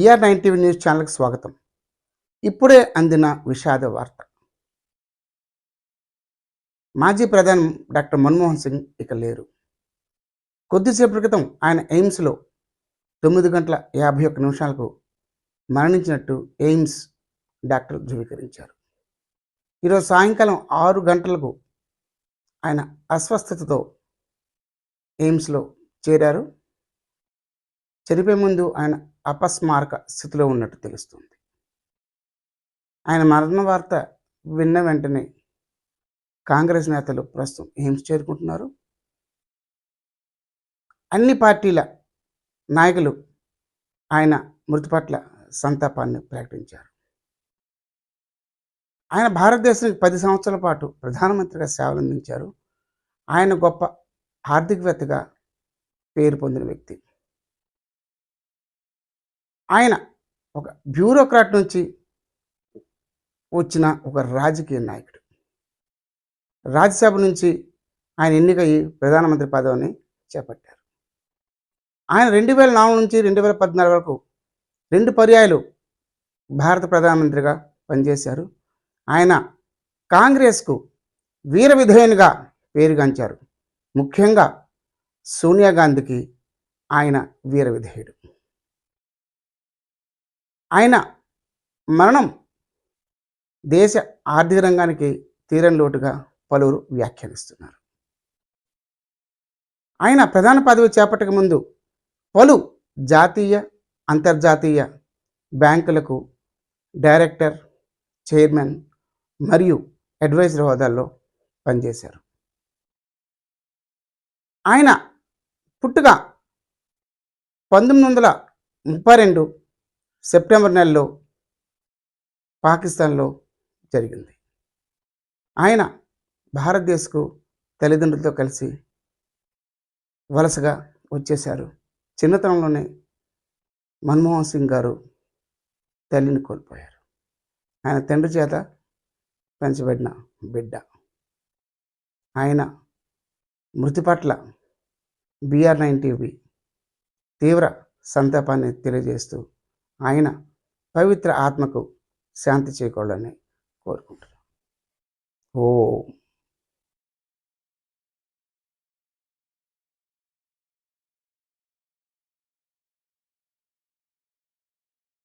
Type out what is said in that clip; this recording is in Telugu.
బీఆర్ నైన్ టీవీ న్యూస్ ఛానల్కి స్వాగతం. ఇప్పుడే అందిన విషాద వార్త. మాజీ ప్రధాని డాక్టర్ మన్మోహన్ సింగ్ ఇక లేరు. కొద్దిసేపటి క్రితం ఆయన ఎయిమ్స్లో తొమ్మిది గంటల యాభై ఒక్క నిమిషాలకు మరణించినట్టు ఎయిమ్స్ డాక్టర్ ధృవీకరించారు. ఈరోజు సాయంకాలం ఆరు గంటలకు ఆయన అస్వస్థతతో ఎయిమ్స్లో చేరారు. చనిపోయే ముందు ఆయన అపస్మారక స్థితిలో ఉన్నట్టు తెలుస్తుంది. ఆయన మరణ వార్త విన్న వెంటనే కాంగ్రెస్ నేతలు ప్రస్తుతం ఎయిమ్స్ చేరుకుంటున్నారు? అన్ని పార్టీల నాయకులు ఆయన మృతి పట్ల సంతాపాన్ని ప్రకటించారు. ఆయన భారతదేశానికి పది సంవత్సరాల పాటు ప్రధానమంత్రిగా సేవలు అందించారు ఆయన గొప్ప ఆర్థికవేత్తగా పేరు పొందిన వ్యక్తి. ఆయన ఒక బ్యూరోక్రాట్ నుంచి వచ్చిన ఒక రాజకీయ నాయకుడు. రాజ్యసభ నుంచి ఆయన ఎన్నికయ్యి ప్రధానమంత్రి పదవిని చేపట్టారు. ఆయన రెండు వేల నాలుగు నుంచి రెండు వేల పద్నాలుగు వరకు రెండు పర్యాయాలు భారత ప్రధానమంత్రిగా పనిచేశారు. ఆయన కాంగ్రెస్కు వీర విధేయునిగా పేరుగాంచారు. ముఖ్యంగా సోనియా గాంధీకి ఆయన వీర విధేయుడు. ఆయన మరణం దేశ ఆర్థిక రంగానికి తీరని లోటుగా పలువురు వ్యాఖ్యానిస్తున్నారు. ఆయన ప్రధాన పదవి చేపట్టక ముందు పలు జాతీయ అంతర్జాతీయ బ్యాంకులకు డైరెక్టర్ చైర్మన్ మరియు అడ్వైజర్ హోదాల్లో పనిచేశారు. ఆయన పుట్టుక పంతొమ్మిది వందల ముప్పై రెండు సెప్టెంబర్ నెలలో పాకిస్తాన్లో జరిగింది. ఆయన భారతదేశకు తల్లిదండ్రులతో కలిసి వలసగా వచ్చేశారు. చిన్నతనంలోనే మన్మోహన్ సింగ్ గారు తల్లిని కోల్పోయారు. ఆయన తండ్రి చేత పెంచబడిన బిడ్డ. ఆయన మృతి పట్ల బిఆర్ నైన్ టీవీ తీవ్ర సంతాపాన్ని తెలియజేస్తూ ఆయన పవిత్ర ఆత్మకు శాంతి చేకూడాలని కోరుకుంటున్నాను